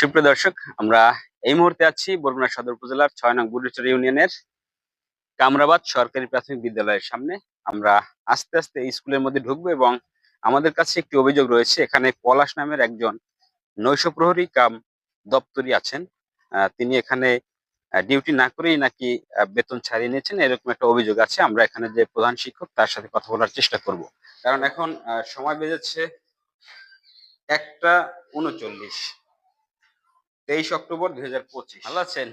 সুপ্রিয় দর্শক, আমরা এই মুহূর্তে আছি বরগুনা সদর উপজেলার ছয় নং বুড়িচর ইউনিয়নের কামরাবাদ সরকারি প্রাথমিক বিদ্যালয়ের সামনে। আমরা আস্তে আস্তে স্কুলের মধ্যে ঢুকবো এবং আমাদের কাছে একটি অভিযোগ রয়েছে, এখানে পলাশ নামের একজন নৈশ প্রহরী কাম দপ্তরি আছেন। তিনি এখানে ডিউটি না করেই নাকি বেতন ছাড়িয়ে নিয়েছেন, এরকম একটা অভিযোগ আছে। আমরা এখানে যে প্রধান শিক্ষক, তার সাথে কথা বলার চেষ্টা করব। কারণ এখন সময় বেজেছে একটা উনচল্লিশ। তেইশ অক্টোবর দুই হাজার পঁচিশ। ভালো আছেন?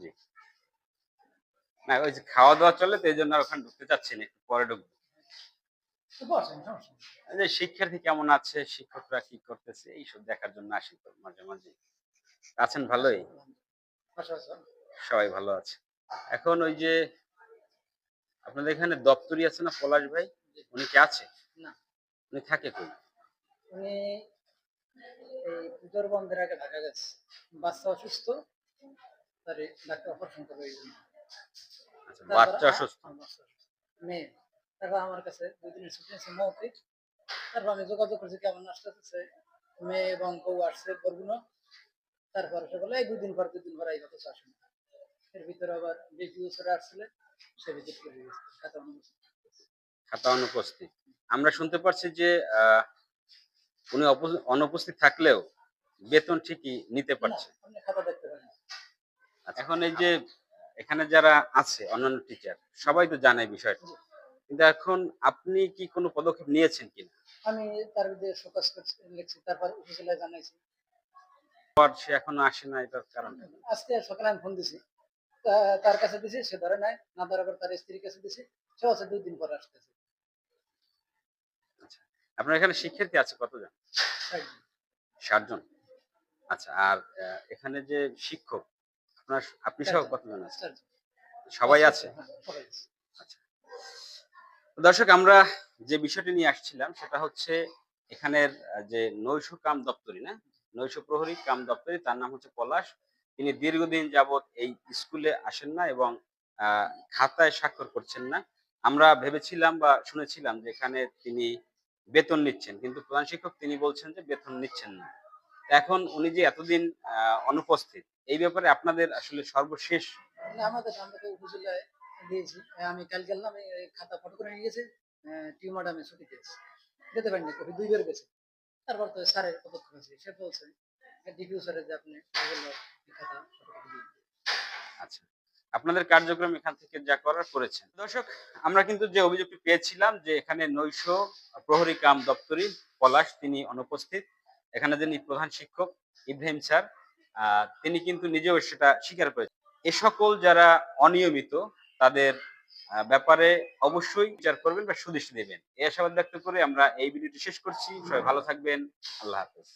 জি। না ওই যে খাওয়া দাওয়া চলে তো এই জন্য আর ওখানে ঢুকতে চাচ্ছি না একটু পরে ঢুকবো। যে শিক্ষার্থী কেমন আছে শিক্ষকরা কি করতেছে এইসব দেখার জন্য আসি তো মাঝে মাঝে। আছেন ভালোই? সবাই ভালো আছে। এখন ওই যে আপনাদের এখানে দপ্তরি আছে না পলাশ ভাই? উনি কি আছে? না। উনি থাকে কই? উনি এই পুজোর বন্ধের আগে ঢাকা গেছে। বাচ্চা অসুস্থ তার ডাক্তার অপারেশন করবে এই জন্য। আচ্ছা তারপর বাচ্চা অসুস্থ? আমার। মেয়ে তারপর কাছে দুই দিনের ছুটি আছে মৌখিক। তারপর আমি যোগাযোগ করছি কেমন মেয়ে এবং বউ আসছে বরগুনো। তারপর সে বলে এই দুদিন পর দুদিন পর এই কথা আসেন এর ভিতরে আবার বিপিও স্যার আসছিলে সে ভিজিট করে গেছে খাতা অনুপস্থিত। আমরা শুনতে পারছি যে আহ, উনি অনুপস্থিত থাকলেও বেতন ঠিকই নিতে পারছে। আচ্ছা, এখন এই যে এখানে যারা আছে অন্যান্য টিচার সবাই তো জানে বিষয়টা। কিন্তু এখন আপনি কি কোনো পদক্ষেপ নিয়েছেন কিনা? আমি তার বিরুদ্ধে শোকাস লিখছি তারপর উপজেলায় জানাইছি। আর সে এখনও আসে না এটার কারণ আজকে সকালে আমি ফোন দিছি। তার কাছে দিছি সে ধরে নাই না ধরার পর তার স্ত্রীর কাছে দিছি সে আছে দুই দিন পর আসতেছে। আপনার এখানে শিক্ষার্থী আছে কতজন। ষাটজন আচ্ছা আর এখানে যে শিক্ষক আপনার আপনি সহ কতজন আছে? সবাই আছে। হ্যাঁ, দর্শক আমরা যে বিষয়টি নিয়ে আসছিলাম সেটা হচ্ছে এখানের যে নৈশ কাম দপ্তরি না? নৈশ প্রহরী কাম দপ্তরি তার নাম হচ্ছে পলাশ। তিনি দীর্ঘদিন যাবৎ এই স্কুলে আসেন না এবং আহ, খাতায় স্বাক্ষর করছেন না। আমরা ভেবেছিলাম বা শুনেছিলাম যে এখানে তিনি বেতন নিচ্ছেন। কিন্তু প্রধান শিক্ষক তিনি বলছেন যে বেতন নিচ্ছেন না। এখন উনি যে এতদিন অনুপস্থিত এই ব্যাপারে আপনাদের আসলে সর্বশেষ আমাদের আমরা উপজেলায় দিয়েছি। আমি কাল গেলাম খাতা ফটো করে নিয়ে গেছে টিউমার আমি ছুটি দিয়েছি। যেতে পারিনি কবি দুইবার গেছে তারপর তো স্যারের পদক্ষেপ আছে সে বলছে ডিপিও স্যারের যে আপনি খাতা আচ্ছা। আপনাদের কার্যক্রম এখান থেকে যা করার করেছেন। দর্শক, আমরা কিন্তু যে অভিযোগটি পেয়েছিলাম যে এখানে নৈশ প্রহরী কাম দপ্তরি পলাশ, তিনি অনুপস্থিত। এখানে যিনি প্রধান শিক্ষক, ইব্রাহিম স্যার তিনি কিন্তু নিজেও সেটা স্বীকার করেছেন। এ সকল যারা অনিয়মিত, তাদের ব্যাপারে অবশ্যই বিচার করবেন বা সুদৃষ্টি দেবেন। এই আশাবাদ ব্যক্ত করে আমরা এই ভিডিওটি শেষ করছি। সবাই ভালো থাকবেন। আল্লাহ হাফেজ।